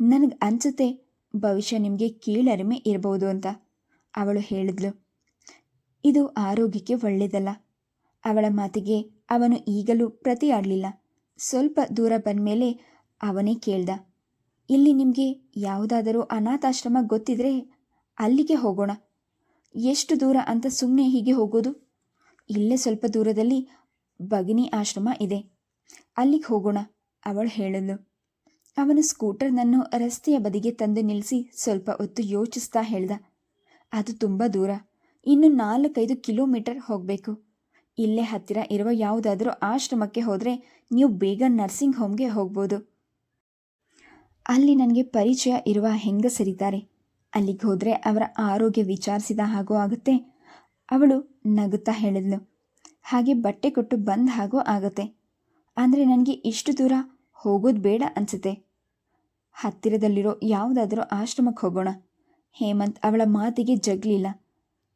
ನನಗೆ ಅನಿಸುತ್ತೆ ಭವಿಷ್ಯ ನಿಮಗೆ ಕೀಳರಿಮೆ ಇರಬಹುದು ಅಂತ. ಅವಳು ಹೇಳಿದ್ಲು. ಇದು ಆರೋಗ್ಯಕ್ಕೆ ಒಳ್ಳೆಯದಲ್ಲ ಅವಳ ಮಾತಿಗೆ ಅವನು ಈಗಲೂ ಪ್ರತಿಯಾಡಲಿಲ್ಲ. ಸ್ವಲ್ಪ ದೂರ ಬಂದ ಮೇಲೆ ಅವನೇ ಕೇಳ್ದ. ಇಲ್ಲಿ ನಿಮಗೆ ಯಾವುದಾದರೂ ಅನಾಥಾಶ್ರಮ ಗೊತ್ತಿದ್ರೆ ಅಲ್ಲಿಗೆ ಹೋಗೋಣ. ಎಷ್ಟು ದೂರ ಅಂತ ಸುಮ್ಮನೆ ಹೀಗೆ ಹೋಗೋದು? ಇಲ್ಲೇ ಸ್ವಲ್ಪ ದೂರದಲ್ಲಿ ಭಗಿನಿ ಆಶ್ರಮ ಇದೆ. ಅಲ್ಲಿಗೆ ಹೋಗೋಣ, ಅವಳು ಹೇಳಿದ್ಲು. ಅವನು ಸ್ಕೂಟರ್ನನ್ನು ರಸ್ತೆಯ ಬದಿಗೆ ತಂದು ನಿಲ್ಲಿಸಿ ಸ್ವಲ್ಪ ಹೊತ್ತು ಯೋಚಿಸ್ತಾ ಹೇಳ್ದ, ಅದು ತುಂಬ ದೂರ. ಇನ್ನು ನಾಲ್ಕೈದು ಕಿಲೋಮೀಟರ್ ಹೋಗಬೇಕು. ಇಲ್ಲೇ ಹತ್ತಿರ ಇರುವ ಯಾವುದಾದರೂ ಆಶ್ರಮಕ್ಕೆ ಹೋದರೆ ನೀವು ಬೇಗ ನರ್ಸಿಂಗ್ ಹೋಮ್ಗೆ ಹೋಗ್ಬೋದು. ಅಲ್ಲಿ ನನಗೆ ಪರಿಚಯ ಇರುವ ಹೆಂಗಸರಿದ್ದಾರೆ. ಅಲ್ಲಿಗೆ ಹೋದರೆ ಅವರ ಆರೋಗ್ಯ ವಿಚಾರಿಸಿದ ಹಾಗೂ ಆಗುತ್ತೆ. ಅವಳು ನಗುತ್ತಾ ಹೇಳಿದ್ಲು. ಹಾಗೆ ಬಟ್ಟೆ ಕೊಟ್ಟು ಬಂದ ಹಾಗೂ ಆಗುತ್ತೆ. ಅಂದರೆ ನನಗೆ ಇಷ್ಟು ದೂರ? ಹೋಗೋದು ಬೇಡ ಅನಿಸುತ್ತೆ. ಹತ್ತಿರದಲ್ಲಿರೋ ಯಾವುದಾದರೂ ಆಶ್ರಮಕ್ಕೆ ಹೋಗೋಣ. ಹೇಮಂತ್ ಅವಳ ಮಾತಿಗೆ ಜಗ್ಲಿಲ್ಲ.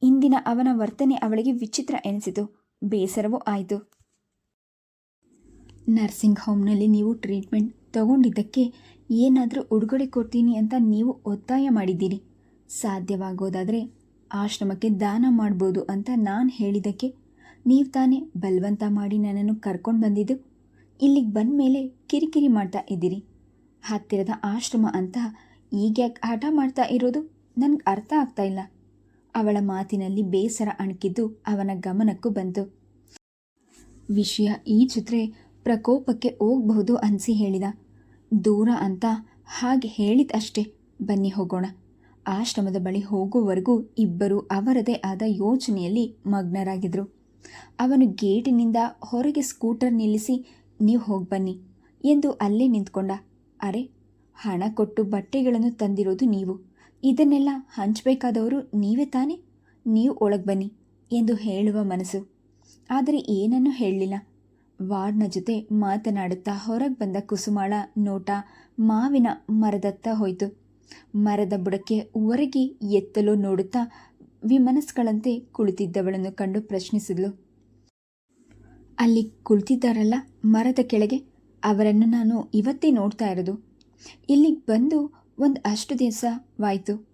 ಇಂದಿನ ಅವನ ವರ್ತನೆ ಅವಳಿಗೆ ವಿಚಿತ್ರ ಎನಿಸಿತು. ಬೇಸರವೂ ಆಯಿತು. ನರ್ಸಿಂಗ್ ಹೋಮ್ನಲ್ಲಿ ನೀವು ಟ್ರೀಟ್ಮೆಂಟ್ ತಗೊಂಡಿದ್ದಕ್ಕೆ ಏನಾದರೂ ಉಡುಗೊರೆ ಕೊಡ್ತೀನಿ ಅಂತ ನೀವು ಒತ್ತಾಯ ಮಾಡಿದ್ದೀರಿ. ಸಾಧ್ಯವಾಗೋದಾದರೆ ಆಶ್ರಮಕ್ಕೆ ದಾನ ಮಾಡ್ಬೋದು ಅಂತ ನಾನು ಹೇಳಿದ್ದಕ್ಕೆ ನೀವು ತಾನೇ ಬಲವಂತ ಮಾಡಿ ನನ್ನನ್ನು ಕರ್ಕೊಂಡು ಬಂದಿದ್ದು. ಇಲ್ಲಿಗೆ ಬಂದ ಮೇಲೆ ಕಿರಿಕಿರಿ ಮಾಡ್ತಾ ಇದ್ದೀರಿ. ಹತ್ತಿರದ ಆಶ್ರಮ ಅಂತ ಈಗ್ಯಾಕೆ ಹಠ ಮಾಡ್ತಾ ಇರೋದು ನನಗೆ ಅರ್ಥ ಆಗ್ತಾ ಇಲ್ಲ. ಅವಳ ಮಾತಿನಲ್ಲಿ ಬೇಸರ ಅಣಕಿದ್ದು ಅವನ ಗಮನಕ್ಕೂ ಬಂತು. ವಿಷಯ ಈ ಚಿತ್ರೆ ಪ್ರಕೋಪಕ್ಕೆ ಹೋಗಬಹುದು ಅನಿಸಿ ಹೇಳಿದ. ದೂರ ಅಂತ ಹಾಗೆ ಹೇಳಿದಷ್ಟೇ. ಬನ್ನಿ ಹೋಗೋಣ. ಆಶ್ರಮದ ಬಳಿ ಹೋಗುವವರೆಗೂ ಇಬ್ಬರು ಅವರದೇ ಆದ ಯೋಚನೆಯಲ್ಲಿ ಮಗ್ನರಾಗಿದ್ದರು ಅವನು ಗೇಟಿನಿಂದ ಹೊರಗೆ ಸ್ಕೂಟರ್ ನಿಲ್ಲಿಸಿ ನೀವು ಹೋಗಿ ಬನ್ನಿ ಎಂದು ಅಲ್ಲೇ ನಿಂತ್ಕೊಂಡ. ಅರೆ, ಹಣ ಕೊಟ್ಟು ಬಟ್ಟೆಗಳನ್ನು ತಂದಿರೋದು ನೀವು. ಇದನ್ನೆಲ್ಲ ಹಂಚಬೇಕಾದವರು ನೀವೇ ತಾನೇ? ನೀವು ಒಳಗೆ ಬನ್ನಿ ಎಂದು ಹೇಳುವ ಮನಸ್ಸು. ಆದರೆ ಏನನ್ನೂ ಹೇಳಲಿಲ್ಲ. ವಾರ್ಡ್ನ ಜೊತೆ ಮಾತನಾಡುತ್ತಾ ಹೊರಗೆ ಬಂದ ಕುಸುಮಾಳ ನೋಟ ಮಾವಿನ ಮರದತ್ತ ಹೋಯಿತು. ಮರದ ಬುಡಕ್ಕೆ ಒರಗಿ ಎತ್ತಲು ನೋಡುತ್ತಾ ವಿಮನಸ್ಗಳಂತೆ ಕುಳಿತಿದ್ದವಳನ್ನು ಕಂಡು ಪ್ರಶ್ನಿಸಿದ್ಲು. ಅಲ್ಲಿ ಕುಳಿತಿದ್ದಾರಲ್ಲ, ಮರದ ಕೆಳಗೆ. ಅವರನ್ನು ನಾನು ಇವತ್ತೇ ನೋಡ್ತಾ ಇರೋದು. ಇಲ್ಲಿಗೆ ಬಂದು ಒಂದು ಅಷ್ಟು ದಿವಸವಾಯಿತು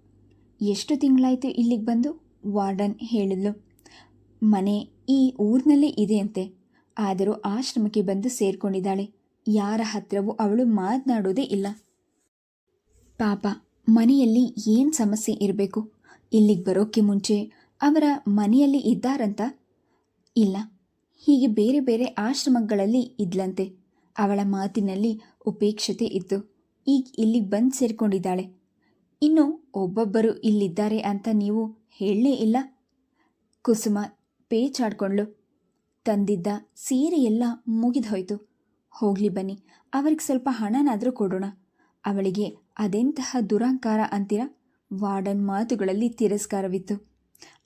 ಎಷ್ಟು ತಿಂಗಳಾಯಿತು ಇಲ್ಲಿಗೆ ಬಂದು? ವಾರ್ಡನ್ ಹೇಳಿದ್ಲು. ಮನೆ ಈ ಊರಿನಲ್ಲೇ ಇದೆ ಅಂತೆ. ಆದರೂ ಆಶ್ರಮಕ್ಕೆ ಬಂದು ಸೇರಿಕೊಂಡಿದ್ದಾಳೆ. ಯಾರ ಹತ್ರವೂ ಅವಳು ಮಾತನಾಡೋದೇ ಇಲ್ಲ. ಪಾಪ, ಮನೆಯಲ್ಲಿ ಏನು ಸಮಸ್ಯೆ ಇರಬೇಕು? ಇಲ್ಲಿಗೆ ಬರೋಕ್ಕೆ ಮುಂಚೆ ಅವರ ಮನೆಯಲ್ಲಿ ಇದ್ದಾರಂತ? ಇಲ್ಲ. ಹೀಗೆ ಬೇರೆ ಬೇರೆ ಆಶ್ರಮಗಳಲ್ಲಿ ಇದ್ಲಂತೆ. ಅವಳ ಮಾತಿನಲ್ಲಿ ಉಪೇಕ್ಷತೆ ಇತ್ತು. ಈಗ ಇಲ್ಲಿ ಬಂದು ಸೇರಿಕೊಂಡಿದ್ದಾಳೆ. ಇನ್ನು ಒಬ್ಬೊಬ್ಬರು ಇಲ್ಲಿದ್ದಾರೆ ಅಂತ ನೀವು ಹೇಳಲೇ ಇಲ್ಲ? ಕುಸುಮ ಪೇಚಾಡ್ಕೊಂಡ್ಳು. ತಂದಿದ್ದ ಸೀರೆ ಎಲ್ಲ ಮುಗಿದೋಯ್ತು ಹೋಗ್ಲಿ ಬನ್ನಿ, ಅವರಿಗೆ ಸ್ವಲ್ಪ ಹಣನಾದರೂ ಕೊಡೋಣ. ಅವಳಿಗೆ ಅದೆಂತಹ ದುರಂಕಾರ ಅಂತೀರ? ವಾರ್ಡನ್ ಮಾತುಗಳಲ್ಲಿ ತಿರಸ್ಕಾರವಿತ್ತು.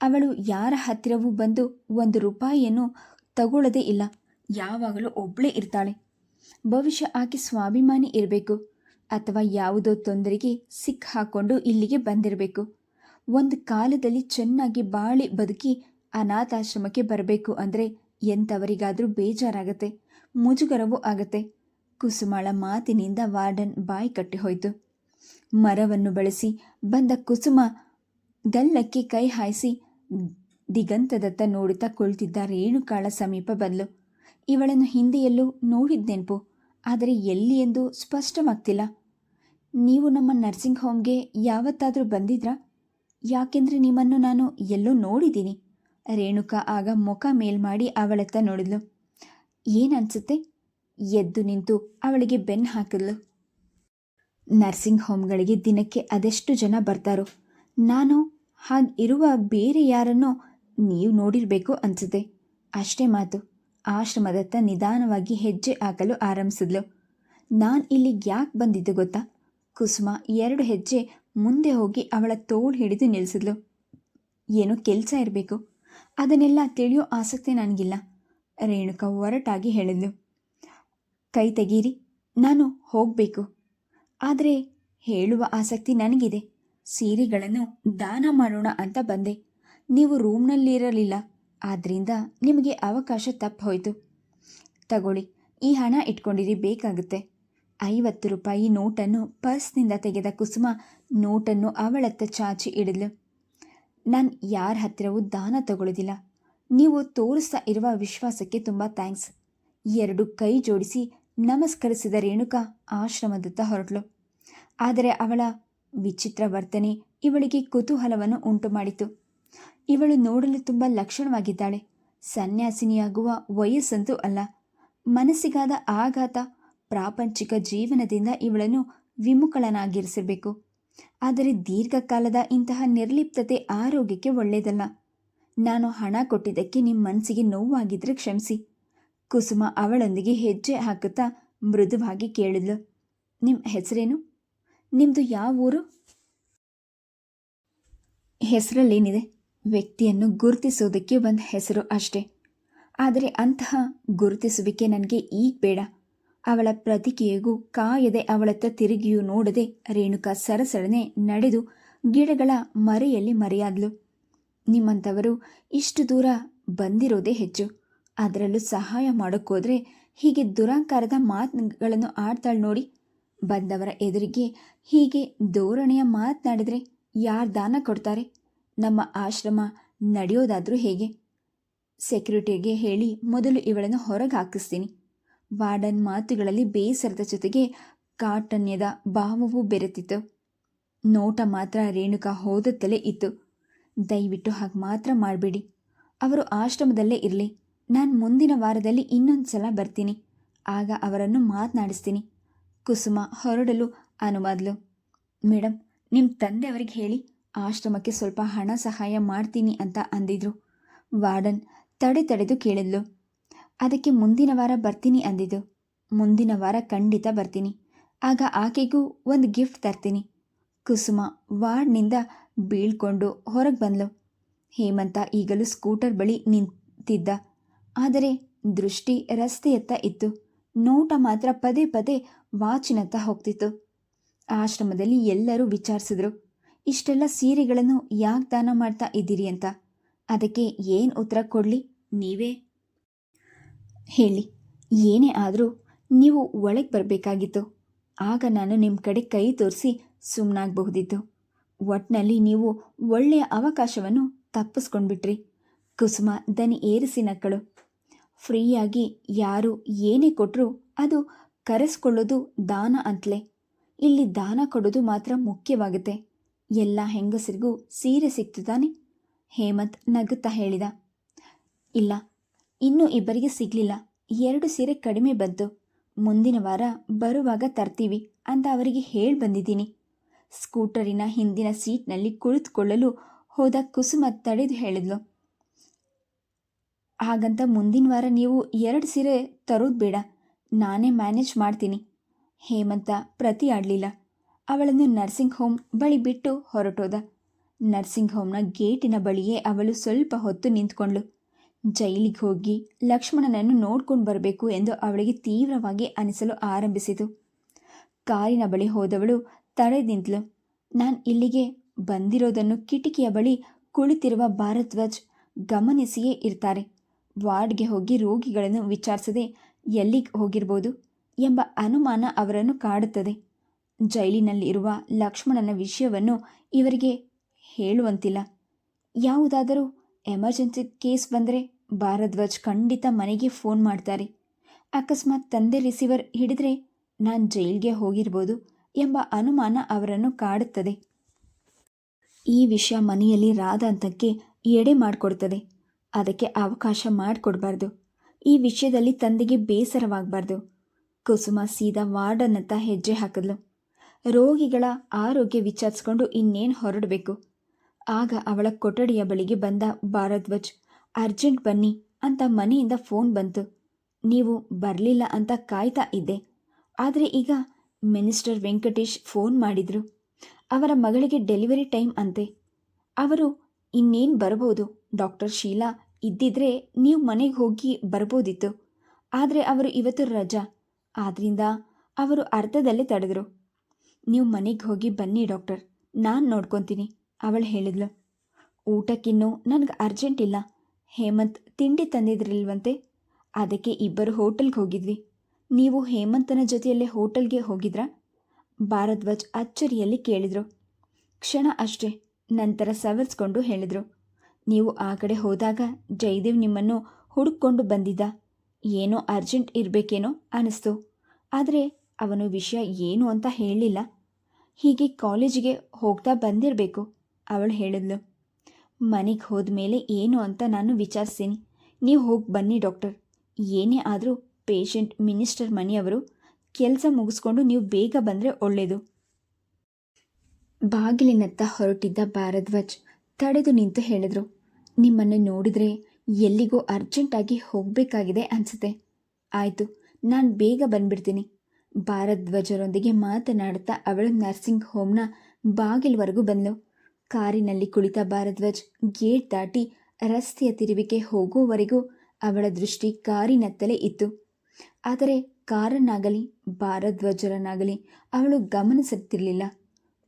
ಅವಳು ಯಾರ ಹತ್ತಿರವೂ ಬಂದು ಒಂದು ರೂಪಾಯಿಯನ್ನು ತಗೊಳ್ಳದೇ ಇಲ್ಲ. ಯಾವಾಗಲೂ ಒಬ್ಬಳೇ ಇರ್ತಾಳೆ. ಭವಿಷ್ಯ ಆಕೆ ಸ್ವಾಭಿಮಾನಿ ಇರಬೇಕು. ಅಥವಾ ಯಾವುದೋ ತೊಂದರೆಗೆ ಸಿಕ್ ಹಾಕ್ಕೊಂಡು ಇಲ್ಲಿಗೆ ಬಂದಿರಬೇಕು. ಒಂದು ಕಾಲದಲ್ಲಿ ಚೆನ್ನಾಗಿ ಬಾಳಿ ಬದುಕಿ ಅನಾಥಾಶ್ರಮಕ್ಕೆ ಬರಬೇಕು ಅಂದರೆ ಎಂಥವರಿಗಾದರೂ ಬೇಜಾರಾಗತ್ತೆ. ಮುಜುಗರವೂ ಆಗತ್ತೆ. ಕುಸುಮಾಳ ಮಾತಿನಿಂದ ವಾರ್ಡನ್ ಬಾಯಿ ಕಟ್ಟಿ ಹೋಯಿತು. ಮರವನ್ನು ಬಳಸಿ ಬಂದ ಕುಸುಮ ಗಲ್ಲಕ್ಕೆ ಕೈ ಹಾಯಿಸಿ ದಿಗಂತದತ್ತ ನೋಡುತ್ತಾ ಕುಳಿತಿದ್ದ ರೇಣುಕಾಳ ಸಮೀಪ ಬಂದಳು ಇವಳನ್ನು ಹಿಂದೆಯಲ್ಲೂ ನೋಡಿದ ನೆನಪು ಆದರೆ ಎಲ್ಲಿ ಎಂದು ಸ್ಪಷ್ಟವಾಗ್ತಿಲ್ಲ. ನೀವು ನಮ್ಮ ನರ್ಸಿಂಗ್ ಹೋಮ್ಗೆ ಯಾವತ್ತಾದರೂ ಬಂದಿದ್ರಾ? ಯಾಕೆಂದರೆ ನಿಮ್ಮನ್ನು ನಾನು ಎಲ್ಲೋ ನೋಡಿದ್ದೀನಿ. ರೇಣುಕಾ ಆಗ ಮುಖ ಮೇಲ್ ಮಾಡಿ ಅವಳತ್ತ ನೋಡಿದ್ಲು. ಏನನ್ಸುತ್ತೆ ಎದ್ದು ನಿಂತು ಅವಳಿಗೆ ಬೆನ್ನು ಹಾಕಿದ್ಲು. ನರ್ಸಿಂಗ್ ಹೋಮ್ಗಳಿಗೆ ದಿನಕ್ಕೆ ಅದೆಷ್ಟು ಜನ ಬರ್ತಾರೋ? ನಾನು ಹಾಗೆ ಇರುವ ಬೇರೆ ಯಾರನ್ನೋ ನೀವು ನೋಡಿರಬೇಕು ಅನಿಸುತ್ತೆ. ಅಷ್ಟೇ ಮಾತು. ಆಶ್ರಮದತ್ತ ನಿಧಾನವಾಗಿ ಹೆಜ್ಜೆ ಹಾಕಲು ಆರಂಭಿಸಿದ್ಲು. ನಾನು ಇಲ್ಲಿಗೆ ಯಾಕೆ ಬಂದಿದ್ದು ಗೊತ್ತಾ? ಕುಸುಮ ಎರಡು ಹೆಜ್ಜೆ ಮುಂದೆ ಹೋಗಿ ಅವಳ ತೋಳು ಹಿಡಿದು ನಿಲ್ಲಿಸಿದ್ಲು ಏನೋ ಕೆಲಸ ಇರಬೇಕು. ಅದನ್ನೆಲ್ಲ ತಿಳಿಯೋ ಆಸಕ್ತಿ ನನಗಿಲ್ಲ. ರೇಣುಕಾ ಒರಟಾಗಿ ಹೇಳಿದ್ಲು. ಕೈ ತೆಗೀರಿ, ನಾನು ಹೋಗಬೇಕು. ಆದರೆ ಹೇಳುವ ಆಸಕ್ತಿ ನನಗಿದೆ. ಸೀರೆಗಳನ್ನು ದಾನ ಮಾಡೋಣ ಅಂತ ಬಂದೆ. ನೀವು ರೂಮ್ನಲ್ಲಿರಲಿಲ್ಲ. ಆದ್ದರಿಂದ ನಿಮಗೆ ಅವಕಾಶ ತಪ್ಪು ಹೋಯಿತು. ತಗೊಳ್ಳಿ, ಈ ಹಣ ಇಟ್ಕೊಂಡಿರಿ ಬೇಕಾಗುತ್ತೆ. ಐವತ್ತು ರೂಪಾಯಿ ನೋಟನ್ನು ಪರ್ಸ್ನಿಂದ ತೆಗೆದ ಕುಸುಮ ನೋಟನ್ನು ಅವಳತ್ತ ಚಾಚಿ ಇಡಿದ್ಲು ನಾನು ಯಾರ ಹತ್ತಿರವೂ ದಾನ ತಗೊಳ್ಳೋದಿಲ್ಲ ನೀವು ತೋರಿಸ್ತಾ ಇರುವ ವಿಶ್ವಾಸಕ್ಕೆ ತುಂಬ ಥ್ಯಾಂಕ್ಸ್. ಎರಡು ಕೈ ಜೋಡಿಸಿ ನಮಸ್ಕರಿಸಿದ ರೇಣುಕಾ ಆಶ್ರಮದತ್ತ ಹೊರಟ್ಲು. ಆದರೆ ಅವಳ ವಿಚಿತ್ರ ವರ್ತನೆ ಇವಳಿಗೆ ಕುತೂಹಲವನ್ನು ಉಂಟು ಮಾಡಿತು ಇವಳು ನೋಡಲು ತುಂಬ ಲಕ್ಷಣವಾಗಿದ್ದಾಳೆ. ಸನ್ಯಾಸಿನಿಯಾಗುವ ವಯಸ್ಸಂತೂ ಅಲ್ಲ. ಮನಸ್ಸಿಗಾದ ಆಘಾತ ಪ್ರಾಪಂಚಿಕ ಜೀವನದಿಂದ ಇವಳನ್ನು ವಿಮುಖಳನಾಗಿರಿಸಬೇಕು ಆದರೆ ದೀರ್ಘಕಾಲದ ಇಂತಹ ನಿರ್ಲಿಪ್ತತೆ ಆರೋಗ್ಯಕ್ಕೆ ಒಳ್ಳೆಯದಲ್ಲ. ನಾನು ಹಣ ಕೊಟ್ಟಿದ್ದಕ್ಕೆ ನಿಮ್ಮ ಮನಸ್ಸಿಗೆ ನೋವಾಗಿದ್ರೆ ಕ್ಷಮಿಸಿ. ಕುಸುಮ ಅವಳೊಂದಿಗೆ ಹೆಜ್ಜೆ ಹಾಕುತ್ತಾ ಮೃದುವಾಗಿ ಕೇಳಿದ್ಲು. ನಿಮ್ಮ ಹೆಸರೇನು? ನಿಮ್ಮದು ಯಾವ ಊರು ಹೆಸರಲ್ಲೇನಿದೆ? ವ್ಯಕ್ತಿಯನ್ನು ಗುರುತಿಸೋದಕ್ಕೆ ಒಂದು ಹೆಸರು ಅಷ್ಟೆ. ಆದರೆ ಅಂತಹ ಗುರುತಿಸುವಿಕೆ ನನಗೆ ಈಗ ಬೇಡ. ಅವಳ ಪ್ರತಿಕ್ರಿಯೆಗೂ ಕಾಯದೆ ಅವಳತ್ತ ತಿರುಗಿಯೂ ನೋಡದೆ ರೇಣುಕಾ ಸರಸಡನೆ ನಡೆದು ಗಿಡಗಳ ಮರೆಯಲ್ಲಿ ಮರೆಯಾದ್ಲು. ನಿಮ್ಮಂಥವರು ಇಷ್ಟು ದೂರ ಬಂದಿರೋದೇ ಹೆಚ್ಚು. ಅದರಲ್ಲೂ ಸಹಾಯ ಮಾಡೋಕ್ಕೋದ್ರೆ ಹೀಗೆ ದುರಾಂಕಾರದ ಮಾತುಗಳನ್ನು ಆಡ್ತಾಳೆ ನೋಡಿ. ಬಂದವರ ಎದುರಿಗೆ ಹೀಗೆ ಧೋರಣೆಯ ಮಾತನಾಡಿದ್ರೆ ಯಾರು ದಾನ ಕೊಡ್ತಾರೆ? ನಮ್ಮ ಆಶ್ರಮ ನಡೆಯೋದಾದರೂ ಹೇಗೆ? ಸೆಕ್ಯೂರಿಟಿಗೆ ಹೇಳಿ ಮೊದಲು ಇವಳನ್ನು ಹೊರಗೆ ಹಾಕಿಸ್ತೀನಿ. ವಾರ್ಡನ್ ಮಾತುಗಳಲ್ಲಿ ಬೇಸರದ ಜೊತೆಗೆ ಕಾಟನ್ಯದ ಭಾವವೂ ಬೆರೆತಿತ್ತು. ನೋಟ ಮಾತ್ರ ರೇಣುಕಾ ಹೋದತ್ತಲೇ ಇತ್ತು. ದಯವಿಟ್ಟು ಹಾಗೆ ಮಾತ್ರ ಮಾಡಬೇಡಿ. ಅವರು ಆಶ್ರಮದಲ್ಲೇ ಇರಲಿ. ನಾನು ಮುಂದಿನ ವಾರದಲ್ಲಿ ಇನ್ನೊಂದು ಸಲ ಬರ್ತೀನಿ. ಆಗ ಅವರನ್ನು ಮಾತನಾಡಿಸ್ತೀನಿ. ಕುಸುಮ ಹೊರಡಲು ಅನುವಾದ್ಲು. ಮೇಡಮ್ ನಿಮ್ಮ ತಂದೆ ಅವರಿಗೆ ಹೇಳಿ. ಆಶ್ರಮಕ್ಕೆ ಸ್ವಲ್ಪ ಹಣ ಸಹಾಯ ಮಾಡ್ತೀನಿ ಅಂತ ಅಂದಿದ್ರು. ವಾರ್ಡನ್ ತಡೆ ತಡೆದು ಕೇಳಿದ್ಲು. ಅದಕ್ಕೆ ಮುಂದಿನ ವಾರ ಬರ್ತೀನಿ ಅಂದಿದ್ದು. ಮುಂದಿನ ವಾರ ಖಂಡಿತ ಬರ್ತೀನಿ. ಆಗ ಆಕೆಗೂ ಒಂದು ಗಿಫ್ಟ್ ತರ್ತೀನಿ. ಕುಸುಮ ವಾರ್ಡ್ನಿಂದ ಬೀಳ್ಕೊಂಡು ಹೊರಗೆ ಬಂದ್ಲು. ಹೇಮಂತ ಈಗಲೂ ಸ್ಕೂಟರ್ ಬಳಿ ನಿಂತಿದ್ದ. ಆದರೆ ದೃಷ್ಟಿ ರಸ್ತೆಯತ್ತ ಇತ್ತು. ನೋಟ ಮಾತ್ರ ಪದೇ ಪದೇ ವಾಚಿನತ್ತ ಹೋಗ್ತಿತ್ತು. ಆಶ್ರಮದಲ್ಲಿ ಎಲ್ಲರೂ ವಿಚಾರಿಸಿದ್ರು. ಇಷ್ಟೆಲ್ಲ ಸೀರೆಗಳನ್ನು ಯಾಕೆ ದಾನ ಮಾಡ್ತಾ ಇದ್ದೀರಿ ಅಂತ? ಅದಕ್ಕೆ ಏನು ಉತ್ತರ ಕೊಡಲಿ? ನೀವೇ. ಹೇಳಿ, ಏನೇ ಆದರೂ ನೀವು ಒಳಗೆ ಬರಬೇಕಾಗಿತ್ತು. ಆಗ ನಾನು ನಿಮ್ಮ ಕಡೆ ಕೈ ತೋರಿಸಿ ಸುಮ್ಮನಾಗಬಹುದಿತ್ತು ಒಟ್ನಲ್ಲಿ ನೀವು ಒಳ್ಳೆಯ ಅವಕಾಶವನ್ನು ತಪ್ಪಿಸ್ಕೊಂಡ್ಬಿಟ್ರಿ. ಕುಸುಮ, ದನಿ ಏರಿಸಿ ನಕ್ಕಳು. ಫ್ರೀಯಾಗಿ ಯಾರು ಏನೇ ಕೊಟ್ಟರೂ ಅದು ಕರೆಸ್ಕೊಳ್ಳೋದು ದಾನ ಅಂತಲೇ. ಇಲ್ಲಿ ದಾನ ಕೊಡೋದು ಮಾತ್ರ ಮುಖ್ಯವಾಗುತ್ತೆ. ಎಲ್ಲ ಹೆಂಗಸರಿಗೂ ಸೀರೆ ಸಿಕ್ತು ಹೇಮಂತ್ ನಗುತ್ತಾ ಹೇಳಿದ. ಇಲ್ಲ, ಇನ್ನೂ ಇಬ್ಬರಿಗೆ ಸಿಗಲಿಲ್ಲ. ಎರಡು ಸೀರೆ ಕಡಿಮೆ ಬಂತು. ಮುಂದಿನ ವಾರ ಬರುವಾಗ ತರ್ತೀವಿ ಅಂತ ಅವರಿಗೆ ಹೇಳಿ ಬಂದಿದ್ದೀನಿ. ಸ್ಕೂಟರಿನ ಹಿಂದಿನ ಸೀಟ್ನಲ್ಲಿ ಕುಳಿತುಕೊಳ್ಳಲು ಹೋದ ಕುಸುಮ ತಡೆದು ಹೇಳಿದ್ಲು. ಹಾಗಂತ ಮುಂದಿನ ವಾರ ನೀವು ಎರಡು ಸೀರೆ ತರೋದು ಬೇಡ. ನಾನೇ ಮ್ಯಾನೇಜ್ ಮಾಡ್ತೀನಿ. ಹೇಮಂತ ಪ್ರತಿ ಆಡಲಿಲ್ಲ. ಅವಳನ್ನು ನರ್ಸಿಂಗ್ ಹೋಮ್ ಬಳಿ ಬಿಟ್ಟು ಹೊರಟೋದ. ನರ್ಸಿಂಗ್ ಹೋಮ್ನ ಗೇಟಿನ ಬಳಿಯೇ ಅವಳು ಸ್ವಲ್ಪ ಹೊತ್ತು ನಿಂತ್ಕೊಂಡ್ಳು. ಜೈಲಿಗೆ ಹೋಗಿ ಲಕ್ಷ್ಮಣನನ್ನು ನೋಡ್ಕೊಂಡು ಬರಬೇಕು ಎಂದು ಅವಳಿಗೆ ತೀವ್ರವಾಗಿ ಅನಿಸಲು ಆರಂಭಿಸಿತು. ಕಾರಿನ ಬಳಿ ಹೋದವಳು ತಡೆ ನಿಂತಳು. ನಾನು ಇಲ್ಲಿಗೆ ಬಂದಿರೋದನ್ನು ಕಿಟಕಿಯ ಬಳಿ ಕುಳಿತಿರುವ ಭಾರದ್ವಾಜ್ ಗಮನಿಸಿಯೇ ಇರ್ತಾರೆ. ವಾರ್ಡ್ಗೆ ಹೋಗಿ ರೋಗಿಗಳನ್ನು ವಿಚಾರಿಸದೆ ಎಲ್ಲಿಗೆ ಹೋಗಿರ್ಬೋದು ಎಂಬ ಅನುಮಾನ ಅವರನ್ನು ಕಾಡುತ್ತದೆ. ಜೈಲಿನಲ್ಲಿರುವ ಲಕ್ಷ್ಮಣನ ವಿಷಯವನ್ನು ಇವರಿಗೆ ಹೇಳುವಂತಿಲ್ಲ. ಯಾವುದಾದರೂ ಎಮರ್ಜೆನ್ಸಿ ಕೇಸ್ ಬಂದರೆ ಭಾರದ್ವಾಜ್ ಖಂಡಿತ ಮನೆಗೆ ಫೋನ್ ಮಾಡ್ತಾರೆ. ಅಕಸ್ಮಾತ್ ತಂದೆ ರಿಸೀವರ್ ಹಿಡಿದ್ರೆ ನಾನು ಜೈಲ್ಗೆ ಹೋಗಿರ್ಬೋದು ಎಂಬ ಅನುಮಾನ ಅವರನ್ನು ಕಾಡುತ್ತದೆ. ಈ ವಿಷಯ ಮನೆಯಲ್ಲಿ ರಾದಂತಕ್ಕೆ ಎಡೆ ಮಾಡಿಕೊಡ್ತದೆ. ಅದಕ್ಕೆ ಅವಕಾಶ ಮಾಡಿಕೊಡ್ಬಾರ್ದು. ಈ ವಿಷಯದಲ್ಲಿ ತಂದೆಗೆ ಬೇಸರವಾಗಬಾರ್ದು. ಕುಸುಮ ಸೀದಾ ವಾರ್ಡನ್ನತ್ತ ಹೆಜ್ಜೆ ಹಾಕಿದ್ಲು. ರೋಗಿಗಳ ಆರೋಗ್ಯ ವಿಚಾರಿಸ್ಕೊಂಡು ಇನ್ನೇನು ಹೊರಡಬೇಕು? ಆಗ ಅವಳ ಕೊಠಡಿಯ ಬಳಿಗೆ ಬಂದ ಭಾರದ್ವಾಜ್ ಅರ್ಜೆಂಟ್ ಬನ್ನಿ ಅಂತ ಮನೆಯಿಂದ ಫೋನ್ ಬಂತು. ನೀವು ಬರಲಿಲ್ಲ ಅಂತ ಕಾಯ್ತಾ ಇದ್ದೆ. ಆದರೆ ಈಗ ಮಿನಿಸ್ಟರ್ ವೆಂಕಟೇಶ್ ಫೋನ್ ಮಾಡಿದರು. ಅವರ ಮಗಳಿಗೆ ಡೆಲಿವರಿ ಟೈಮ್ ಅಂತೆ. ಅವರು ಇನ್ನೇನು ಬರಬಹುದು ಡಾಕ್ಟರ್ ಶೀಲಾ ಇದ್ದಿದ್ರೆ ನೀವು ಮನೆಗೆ ಹೋಗಿ ಬರ್ಬೋದಿತ್ತು. ಆದರೆ ಅವರು ಇವತ್ತು ರಜಾ. ಆದ್ರಿಂದ ಅವರು ಅರ್ಧದಲ್ಲೇ ತಡೆದ್ರು. ನೀವು ಮನೆಗೆ ಹೋಗಿ ಬನ್ನಿ, ಡಾಕ್ಟರ್. ನಾನು ನೋಡ್ಕೊತೀನಿ, ಅವಳು ಹೇಳಿದ್ಲು. ಊಟಕ್ಕಿನ್ನೂ ನನಗೆ ಅರ್ಜೆಂಟ್ ಇಲ್ಲ. ಹೇಮಂತ್ ತಿಂಡಿ ತಂದಿದ್ರಿಲ್ವಂತೆ. ಅದಕ್ಕೆ ಇಬ್ಬರು ಹೋಟೆಲ್ಗೆ ಹೋಗಿದ್ವಿ. ನೀವು ಹೇಮಂತನ ಜೊತೆಯಲ್ಲೇ ಹೋಟೆಲ್ಗೆ ಹೋಗಿದ್ರಾ? ಭಾರದ್ವಾಜ್ ಅಚ್ಚರಿಯಲ್ಲಿ ಕೇಳಿದರು. ಕ್ಷಣ ಅಷ್ಟೇ, ನಂತರ ಸವರಿಸ್ಕೊಂಡು ಹೇಳಿದರು. ನೀವು ಆ ಕಡೆ ಹೋದಾಗ ಜಯದೇವ್ ನಿಮ್ಮನ್ನು ಹುಡುಕೊಂಡು ಬಂದಿದ್ದ. ಏನೋ ಅರ್ಜೆಂಟ್ ಇರಬೇಕೇನೋ ಅನಿಸ್ತು. ಆದರೆ ಅವನು ವಿಷಯ ಏನು ಅಂತ ಹೇಳಲಿಲ್ಲ ಹೀಗೆ ಕಾಲೇಜಿಗೆ ಹೋಗ್ತಾ ಬಂದಿರಬೇಕು, ಅವಳು ಹೇಳಿದ್ಲು. ಮನೆಗೆ ಹೋದ ಮೇಲೆ ಏನು ಅಂತ ನಾನು ವಿಚಾರಿಸ್ತೀನಿ. ನೀವು ಹೋಗಿ ಬನ್ನಿ ಡಾಕ್ಟರ್. ಏನೇ ಆದರೂ ಪೇಷಂಟ್, ಮಿನಿಸ್ಟರ್ ಮನೆಯವರು ಕೆಲಸ ಮುಗಿಸ್ಕೊಂಡು ನೀವು ಬೇಗ ಬಂದರೆ ಒಳ್ಳೆಯದು ಬಾಗಿಲಿನತ್ತ ಹೊರಟಿದ್ದ ಭಾರದ್ವಾಜ್ ತಡೆದು ನಿಂತು ಹೇಳಿದರು. ನಿಮ್ಮನ್ನು ನೋಡಿದರೆ ಎಲ್ಲಿಗೋ ಅರ್ಜೆಂಟಾಗಿ ಹೋಗಬೇಕಾಗಿದೆ ಅನಿಸುತ್ತೆ. ಆಯಿತು, ನಾನು ಬೇಗ ಬಂದ್ಬಿಡ್ತೀನಿ. ಭಾರದ್ವಾಜರೊಂದಿಗೆ ಮಾತನಾಡುತ್ತಾ ಅವಳು ನರ್ಸಿಂಗ್ ಹೋಮ್ನ ಬಾಗಿಲವರೆಗೂ ಬಂದಳು. ಕಾರಿನಲ್ಲಿ ಕುಳಿತ ಭಾರದ್ವಜ್ ಗೇಟ್ ದಾಟಿ ರಸ್ತೆಯ ತಿರುವಿಗೆ ಹೋಗುವವರೆಗೂ ಅವಳ ದೃಷ್ಟಿ ಕಾರಿನತ್ತಲೇ ಇತ್ತು. ಆದರೆ ಕಾರನ್ನಾಗಲಿ, ಭಾರದ್ವಾಜರನ್ನಾಗಲಿ ಅವಳು ಗಮನಿಸುತ್ತಿರಲಿಲ್ಲ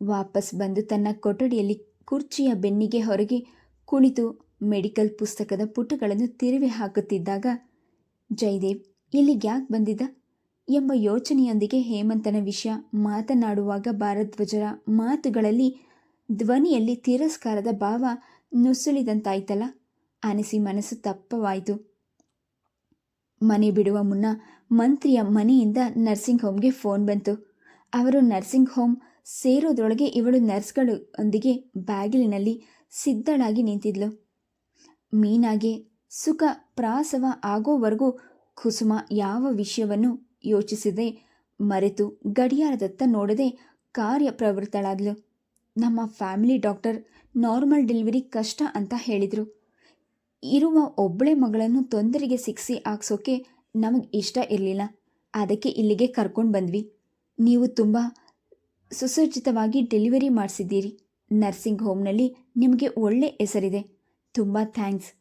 ವಾಪಸ್ ಬಂದು ತನ್ನ ಕೊಠಡಿಯಲ್ಲಿ ಕುರ್ಚಿಯ ಬೆನ್ನಿಗೆ ಹೊರಗೆ ಕುಳಿತು ಮೆಡಿಕಲ್ ಪುಸ್ತಕದ ಪುಟಗಳನ್ನು ತಿರುವಿ ಹಾಕುತ್ತಿದ್ದಾಗ, ಜಯದೇವ್ ಇಲ್ಲಿಗೆ ಯಾಕೆ ಬಂದಿದ್ದ? ಎಂಬ ಯೋಚನೆಯೊಂದಿಗೆ ಹೇಮಂತನ ವಿಷಯ ಮಾತನಾಡುವಾಗ ಭಾರದ್ವಾಜರ ಮಾತುಗಳಲ್ಲಿ ಧ್ವನಿಯಲ್ಲಿ ತಿರಸ್ಕಾರದ ಭಾವ ನುಸುಳಿದಂತಾಯ್ತಲ್ಲ? ಅನಿಸಿ ಮನಸ್ಸು ತಪ್ಪವಾಯಿತು. ಮನೆ ಬಿಡುವ ಮುನ್ನ ಮಂತ್ರಿಯ ಮನೆಯಿಂದ ನರ್ಸಿಂಗ್ ಹೋಮ್ಗೆ ಫೋನ್ ಬಂತು. ಅವರು ನರ್ಸಿಂಗ್ ಹೋಮ್ ಸೇರೋದ್ರೊಳಗೆ ಇವಳು ನರ್ಸ್ಗಳೊಂದಿಗೆ ಬ್ಯಾಗಿಲಿನಲ್ಲಿ ಸಿದ್ಧಳಾಗಿ ನಿಂತಿದ್ಲು. ಮೀನಾಗೆ ಸುಖ ಪ್ರಾಸವ ಆಗೋವರೆಗೂ ಕುಸುಮ ಯಾವ ವಿಷಯವನ್ನು ಯೋಚಿಸದೆ. ಮರೆತು ಗಡಿಯಾರದತ್ತ ನೋಡದೆ ಕಾರ್ಯ ಕಾರ್ಯಪ್ರವೃತ್ತಳಾದ್ಲು ನಮ್ಮ ಫ್ಯಾಮಿಲಿ ಡಾಕ್ಟರ್ ನಾರ್ಮಲ್ ಡೆಲಿವರಿ ಕಷ್ಟ ಅಂತ ಹೇಳಿದರು. ಇರುವ ಒಬ್ಬಳೆ ಮಗಳನ್ನು ತೊಂದರೆಗೆ ಸಿಕ್ಸಿ ಹಾಕ್ಸೋಕೆ ನಮಗೆ ಇಷ್ಟ ಇರಲಿಲ್ಲ. ಅದಕ್ಕೆ ಇಲ್ಲಿಗೆ ಕರ್ಕೊಂಡು ಬಂದ್ವಿ. ನೀವು ತುಂಬ ಸುಸಜ್ಜಿತವಾಗಿ ಡೆಲಿವರಿ ಮಾಡಿಸಿದ್ದೀರಿ. ನರ್ಸಿಂಗ್ ಹೋಮ್ನಲ್ಲಿ ನಿಮಗೆ ಒಳ್ಳೆ ಹೆಸರಿದೆ. ತುಂಬ thanks.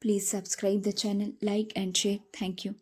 Please subscribe the channel, like and share. Thank you.